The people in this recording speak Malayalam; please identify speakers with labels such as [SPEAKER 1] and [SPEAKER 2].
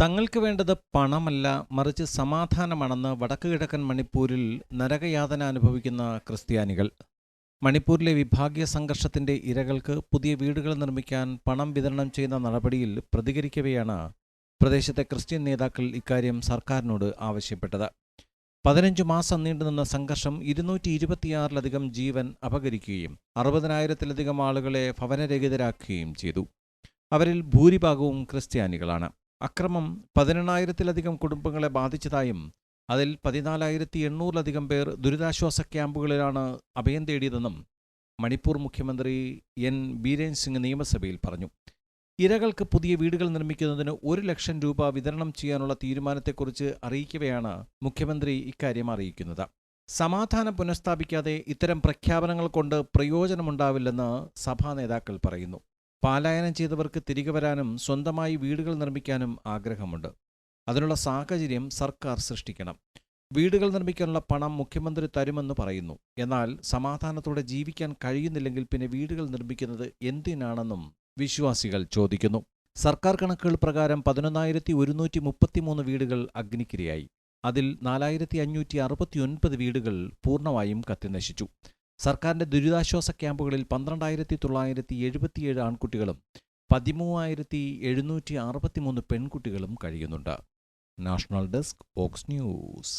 [SPEAKER 1] തങ്ങൾക്ക് വേണ്ടത് പണമല്ല മറിച്ച് സമാധാനമാണെന്ന് വടക്കുകിഴക്കൻ മണിപ്പൂരിൽ നരകയാതന അനുഭവിക്കുന്ന ക്രിസ്ത്യാനികൾ. മണിപ്പൂരിലെ വിഭാഗീയ സംഘർഷത്തിന്റെ ഇരകൾക്ക് പുതിയ വീടുകൾ നിർമ്മിക്കാൻ പണം വിതരണം ചെയ്യുന്ന നടപടിയിൽ പ്രതികരിക്കവെയാണ് പ്രദേശത്തെ ക്രിസ്ത്യൻ നേതാക്കൾ ഇക്കാര്യം സർക്കാരിനോട് ആവശ്യപ്പെട്ടത്. പതിനഞ്ചു മാസം നീണ്ടുനിന്ന സംഘർഷം ഇരുന്നൂറ്റി ഇരുപത്തിയാറിലധികം ജീവൻ അപകരിക്കുകയും അറുപതിനായിരത്തിലധികം ആളുകളെ ഭവനരഹിതരാക്കുകയും ചെയ്തു. അവരിൽ ഭൂരിഭാഗവും ക്രിസ്ത്യാനികളാണ്. അക്രമം പതിനെണ്ണായിരത്തിലധികം കുടുംബങ്ങളെ ബാധിച്ചതായും അതിൽ പതിനാലായിരത്തി എണ്ണൂറിലധികം പേർ ദുരിതാശ്വാസ ക്യാമ്പുകളിലാണ് അഭയം തേടിയതെന്നും മണിപ്പൂർ മുഖ്യമന്ത്രി എൻ ബീരേൻ സിംഗ് നിയമസഭയിൽ പറഞ്ഞു. ഇരകൾക്ക് പുതിയ വീടുകൾ നിർമ്മിക്കുന്നതിന് ഒരു ലക്ഷം രൂപ വിതരണം ചെയ്യാനുള്ള തീരുമാനത്തെക്കുറിച്ച് അറിയിക്കവെയാണ് മുഖ്യമന്ത്രി ഇക്കാര്യം അറിയിക്കുന്നത്. സമാധാനം പുനഃസ്ഥാപിക്കാതെ ഇത്തരം പ്രഖ്യാപനങ്ങൾ കൊണ്ട് പ്രയോജനമുണ്ടാവില്ലെന്ന് സഭാ നേതാക്കൾ പറയുന്നു. പലായനം ചെയ്തവർക്ക് തിരികെ വരാനും സ്വന്തമായി വീടുകൾ നിർമ്മിക്കാനും ആഗ്രഹമുണ്ട്. അതിനുള്ള സാഹചര്യം സർക്കാർ സൃഷ്ടിക്കണം. വീടുകൾ നിർമ്മിക്കാനുള്ള പണം മുഖ്യമന്ത്രി തരുമെന്ന് പറയുന്നു. എന്നാൽ സമാധാനത്തോടെ ജീവിക്കാൻ കഴിയുന്നില്ലെങ്കിൽ പിന്നെ വീടുകൾ നിർമ്മിക്കുന്നത് എന്തിനാണെന്നും വിശ്വാസികൾ ചോദിക്കുന്നു. സർക്കാർ കണക്കുകൾ പ്രകാരം പതിനൊന്നായിരത്തി ഒരുന്നൂറ്റി മുപ്പത്തിമൂന്ന് വീടുകൾ അഗ്നിക്കിരയായി. അതിൽ നാലായിരത്തി അഞ്ഞൂറ്റി അറുപത്തിയൊൻപത് വീടുകൾ പൂർണമായും കത്തിനശിച്ചു. സർക്കാരിന്റെ ദുരിതാശ്വാസ ക്യാമ്പുകളിൽ പന്ത്രണ്ടായിരത്തി തൊള്ളായിരത്തി എഴുപത്തിയേഴ് ആൺകുട്ടികളും പതിമൂവായിരത്തി എഴുന്നൂറ്റി അറുപത്തിമൂന്ന് പെൺകുട്ടികളും കഴിയുന്നുണ്ട്. നാഷണൽ ഡെസ്ക് ഓക്സ് ന്യൂസ്.